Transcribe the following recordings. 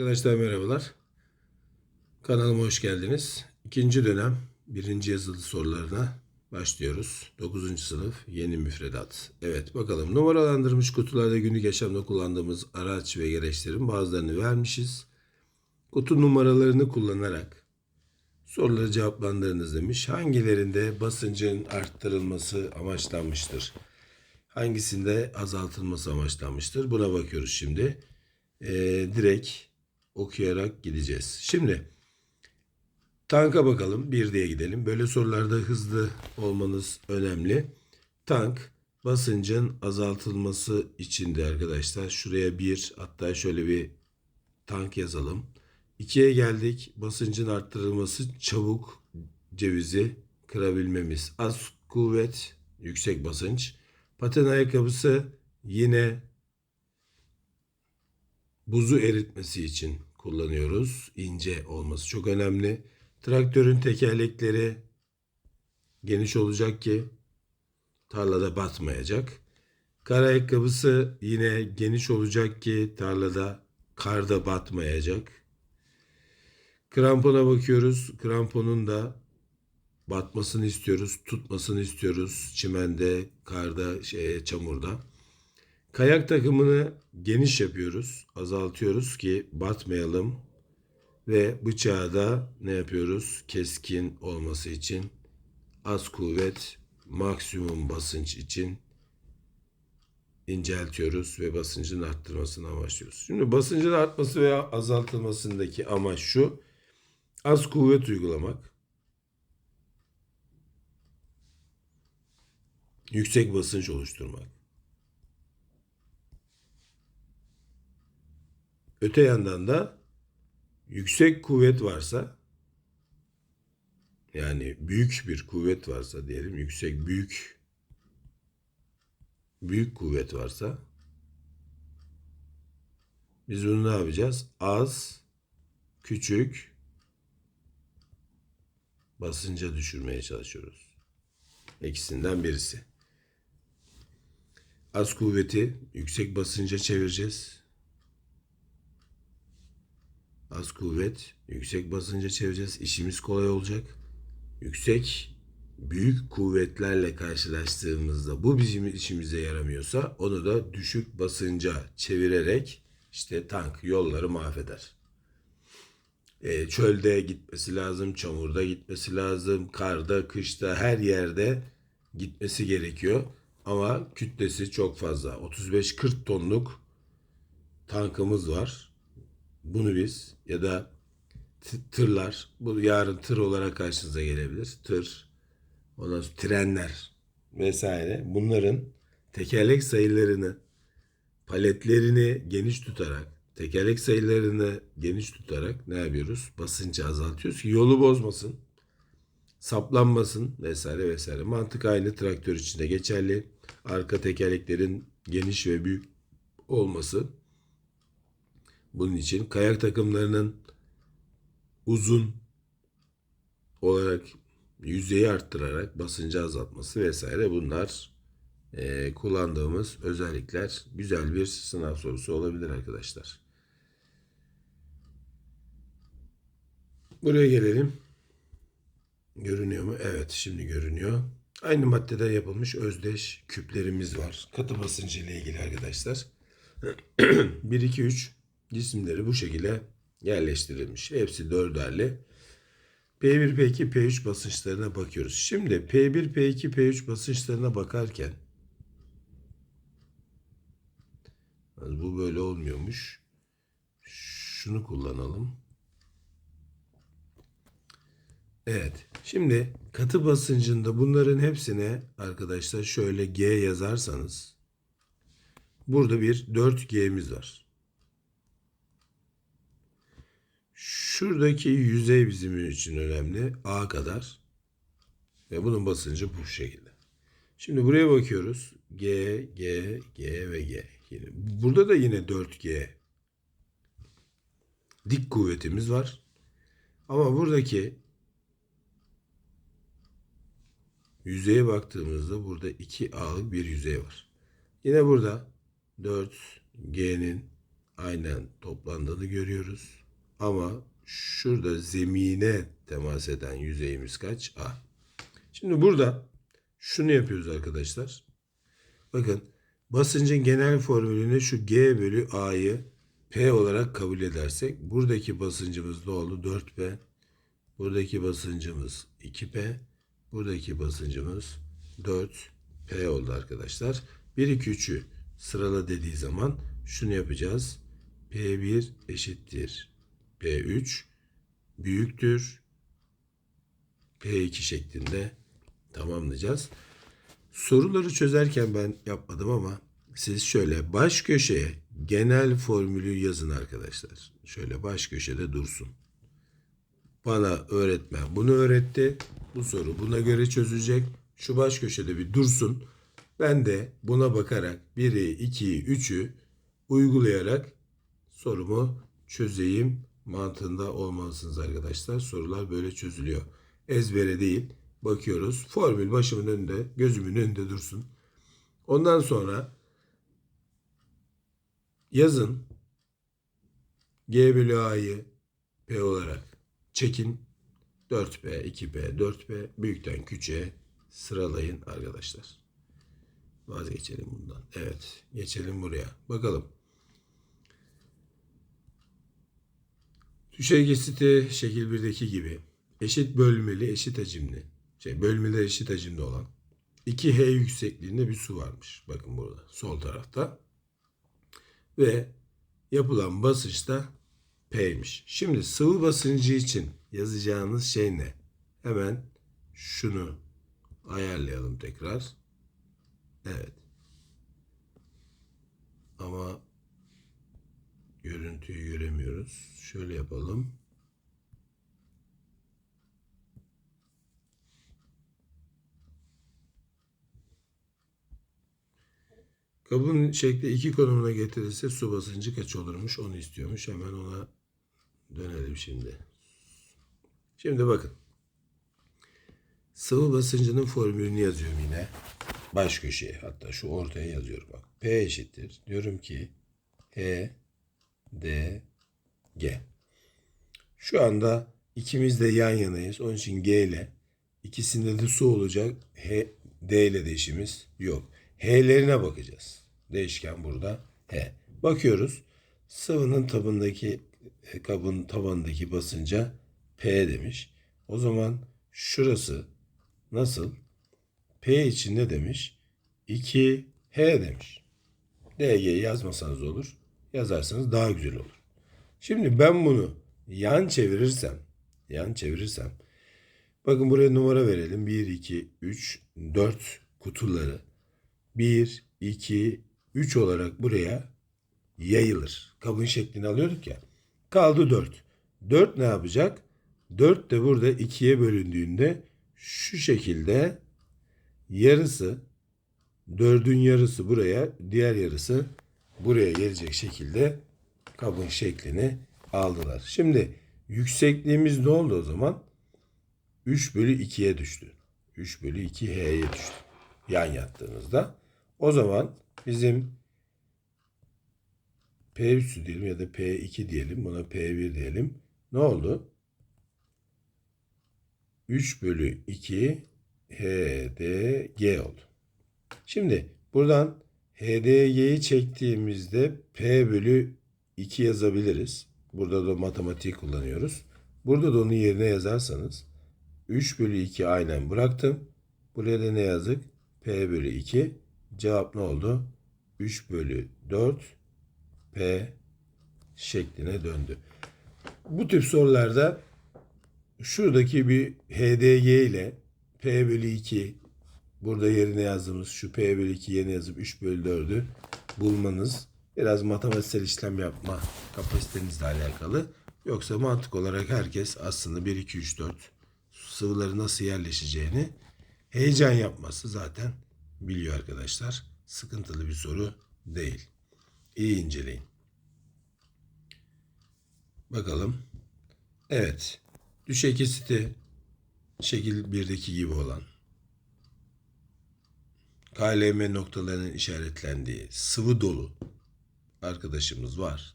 Arkadaşlar merhabalar. Kanalıma hoş geldiniz. İkinci dönem birinci yazılı sorularına başlıyoruz. 9. sınıf yeni müfredat. Evet bakalım numaralandırılmış kutularda günlük yaşamda kullandığımız araç ve gereçlerin bazılarını vermişiz. Kutu numaralarını kullanarak soruları cevaplandırınız demiş. Hangilerinde basıncın arttırılması amaçlanmıştır? Hangisinde azaltılması amaçlanmıştır? Buna bakıyoruz şimdi. Ee, direkt okuyarak gideceğiz. Şimdi tanka bakalım. Bir diye gidelim. Böyle sorularda hızlı olmanız önemli. Tank basıncın azaltılması içindi arkadaşlar. Şuraya bir hatta şöyle bir tank yazalım. İkiye geldik. Basıncın arttırılması çabuk cevizi kırabilmemiz. Az kuvvet, yüksek basınç. Paten ayakkabısı yine buzu eritmesi için kullanıyoruz. İnce olması çok önemli. Traktörün tekerlekleri geniş olacak ki tarlada batmayacak. Kar ayakkabısı yine geniş olacak ki tarlada karda batmayacak. Krampona bakıyoruz. Kramponun da batmasını istiyoruz, tutmasını istiyoruz çimende, karda, şey, çamurda. Kayak takımını geniş yapıyoruz, azaltıyoruz ki batmayalım ve bıçağı da ne yapıyoruz? Keskin olması için az kuvvet, maksimum basınç için inceltiyoruz ve basıncın arttırmasını amaçlıyoruz. Şimdi basıncın artması veya azaltılmasındaki amaç şu. Az kuvvet uygulamak. Yüksek basınç oluşturmak. Öte yandan da yüksek kuvvet varsa yani büyük bir kuvvet varsa diyelim yüksek büyük büyük kuvvet varsa biz bunu ne yapacağız? Az, küçük basınca düşürmeye çalışıyoruz. İkisinden birisi. Az kuvveti yüksek basınca çevireceğiz. Az kuvvet yüksek basınca çevireceğiz. İşimiz kolay olacak. Yüksek büyük kuvvetlerle karşılaştığımızda bu bizim işimize yaramıyorsa onu da düşük basınca çevirerek işte tank yolları mahveder. E, çölde gitmesi lazım, çamurda gitmesi lazım, karda, kışta her yerde gitmesi gerekiyor. Ama kütlesi çok fazla. 35-40 tonluk tankımız var. Bunu biz ya da tırlar, bu yarın tır olarak karşınıza gelebilir. Tır, ondan sonra trenler vesaire. Bunların tekerlek sayılarını, paletlerini geniş tutarak, tekerlek sayılarını geniş tutarak ne yapıyoruz? Basıncı azaltıyoruz ki yolu bozmasın, saplanmasın vesaire vesaire. Mantık aynı traktör için de geçerli. Arka tekerleklerin geniş ve büyük olması. Bunun için kayak takımlarının uzun olarak yüzeyi arttırarak basıncı azaltması vesaire bunlar e, kullandığımız özellikler güzel bir sınav sorusu olabilir arkadaşlar. Buraya gelelim. Görünüyor mu? Evet şimdi görünüyor. Aynı maddeden yapılmış özdeş küplerimiz var. Katı basıncı ile ilgili arkadaşlar. 1, 2, 3 cisimleri bu şekilde yerleştirilmiş. Hepsi dörderli. P1, P2, P3 basınçlarına bakıyoruz. Şimdi P1, P2, P3 basınçlarına bakarken bu böyle olmuyormuş. Şunu kullanalım. Evet. Şimdi katı basıncında bunların hepsine arkadaşlar şöyle G yazarsanız burada bir 4G'miz var. Şuradaki yüzey bizim için önemli. A kadar. Ve bunun basıncı bu şekilde. Şimdi buraya bakıyoruz. G, G, G ve G. Yine, burada da yine 4G. Dik kuvvetimiz var. Ama buradaki yüzeye baktığımızda burada 2A'lık bir yüzey var. Yine burada 4G'nin aynen toplandığını görüyoruz. Ama şurada zemine temas eden yüzeyimiz kaç? A. Şimdi burada şunu yapıyoruz arkadaşlar. Bakın basıncın genel formülüne şu G bölü A'yı P olarak kabul edersek buradaki basıncımız ne oldu? 4P. Buradaki basıncımız 2P. Buradaki basıncımız 4P oldu arkadaşlar. 1, 2, 3'ü sırala dediği zaman şunu yapacağız. P1 eşittir. P3 büyüktür. P2 şeklinde tamamlayacağız. Soruları çözerken ben yapmadım ama siz şöyle baş köşeye genel formülü yazın arkadaşlar. Şöyle baş köşede dursun. Bana öğretmen bunu öğretti. Bu soru buna göre çözülecek. Şu baş köşede bir dursun. Ben de buna bakarak 1'i, 2'yi, 3'ü uygulayarak sorumu çözeyim mantığında olmalısınız arkadaşlar. Sorular böyle çözülüyor. Ezbere değil. Bakıyoruz. Formül başımın önünde, gözümün önünde dursun. Ondan sonra yazın G bölü A'yı P olarak çekin. 4P, 2P, 4P büyükten küçüğe sıralayın arkadaşlar. Vazgeçelim bundan. Evet, geçelim buraya. Bakalım. Düşey kesiti şekil 1'deki gibi eşit bölmeli, eşit hacimli, şey bölmeli eşit hacimli olan 2H yüksekliğinde bir su varmış. Bakın burada sol tarafta. Ve yapılan basınç da P'ymiş. Şimdi sıvı basıncı için yazacağınız şey ne? Hemen şunu ayarlayalım tekrar. Evet. Ama görüntüyü göremiyoruz. Şöyle yapalım. Kabın şekli iki konumuna getirilse su basıncı kaç olurmuş onu istiyormuş. Hemen ona dönelim şimdi. Şimdi bakın. Sıvı basıncının formülünü yazıyorum yine. Baş köşeye hatta şu ortaya yazıyorum bak. P eşittir. Diyorum ki E D G. Şu anda ikimiz de yan yanayız. Onun için G ile ikisinde de su olacak. H, D ile de işimiz yok. H'lerine bakacağız. Değişken burada H. Bakıyoruz. Sıvının tabındaki e, kabın tabanındaki basınca P demiş. O zaman şurası nasıl? P için ne demiş? 2H demiş. DG yazmasanız olur. Yazarsanız daha güzel olur. Şimdi ben bunu yan çevirirsem, yan çevirirsem, bakın buraya numara verelim. 1, 2, 3, 4 kutuları 1, 2, 3 olarak buraya yayılır. Kabın şeklini alıyorduk ya. Kaldı 4. 4 ne yapacak? 4 de burada 2'ye bölündüğünde şu şekilde yarısı, 4'ün yarısı buraya, diğer yarısı buraya gelecek şekilde kabın şeklini aldılar. Şimdi yüksekliğimiz ne oldu o zaman? 3 bölü 2'ye düştü. 3 bölü 2 H'ye düştü. Yan yattığınızda. O zaman bizim P üssü diyelim ya da P2 diyelim. Buna P1 diyelim. Ne oldu? 3 bölü 2 HDG oldu. Şimdi buradan HDG'yi çektiğimizde P bölü 2 yazabiliriz. Burada da matematik kullanıyoruz. Burada da onun yerine yazarsanız 3 bölü 2 aynen bıraktım. Buraya da ne yazdık? P bölü 2. Cevap ne oldu? 3 bölü 4 P şekline döndü. Bu tip sorularda şuradaki bir HDG ile P bölü 2 burada yerine yazdığımız P bölü 2 yerine yazıp 3 bölü 4'ü bulmanız biraz matematiksel işlem yapma kapasitenizle alakalı. Yoksa mantık olarak herkes aslında 1, 2, 3, 4 sıvıları nasıl yerleşeceğini heyecan yapması zaten biliyor arkadaşlar. Sıkıntılı bir soru değil. İyi inceleyin. Bakalım. Evet. Düşey kesiti şekil 1'deki gibi olan KLM noktalarının işaretlendiği sıvı dolu arkadaşımız var.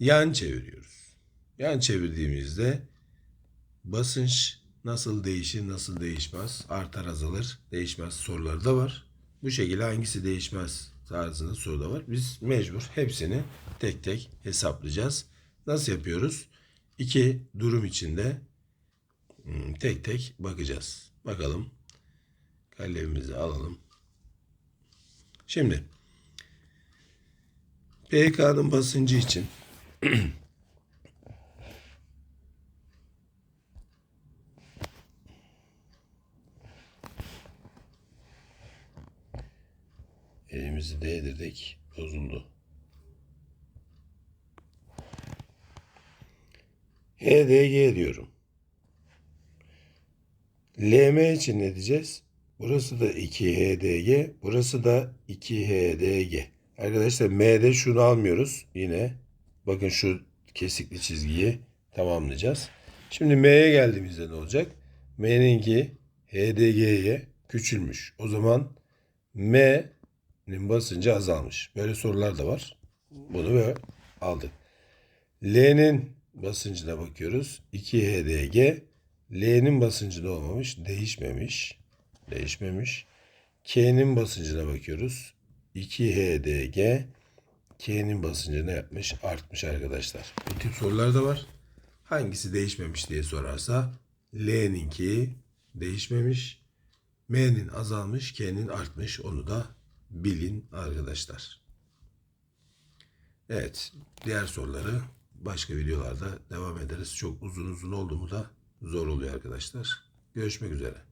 yan çeviriyoruz. Yan çevirdiğimizde basınç nasıl değişir, nasıl değişmez, artar azalır, değişmez soruları da var. Bu şekilde hangisi değişmez tarzında soru da var. Biz mecbur hepsini tek tek hesaplayacağız. Nasıl yapıyoruz? İki durum içinde hmm, tek tek bakacağız. Bakalım. Kalemimizi alalım. Şimdi PK'nın basıncı için elimizi değdirdik. Bozuldu. HDG diyorum. LM için ne diyeceğiz? Burası da 2HDG, burası da 2HDG. Arkadaşlar M'de şunu almıyoruz. Yine bakın şu kesikli çizgiyi tamamlayacağız. Şimdi M'ye geldiğimizde ne olacak? M'ninki HDG'ye küçülmüş. O zaman M'nin basıncı azalmış. Böyle sorular da var. Bunu böyle aldık. L'nin basıncına bakıyoruz. 2 HDG. L'nin basıncı da olmamış. Değişmemiş. Değişmemiş. K'nin basıncına bakıyoruz. 2 HDG. K'nin basıncı ne yapmış? Artmış arkadaşlar. Bu tip sorular da var. Hangisi değişmemiş diye sorarsa L'ninki değişmemiş. M'nin azalmış, K'nin artmış. Onu da bilin arkadaşlar. Evet, diğer soruları başka videolarda devam ederiz. Çok uzun uzun oldu mu da zor oluyor arkadaşlar. Görüşmek üzere.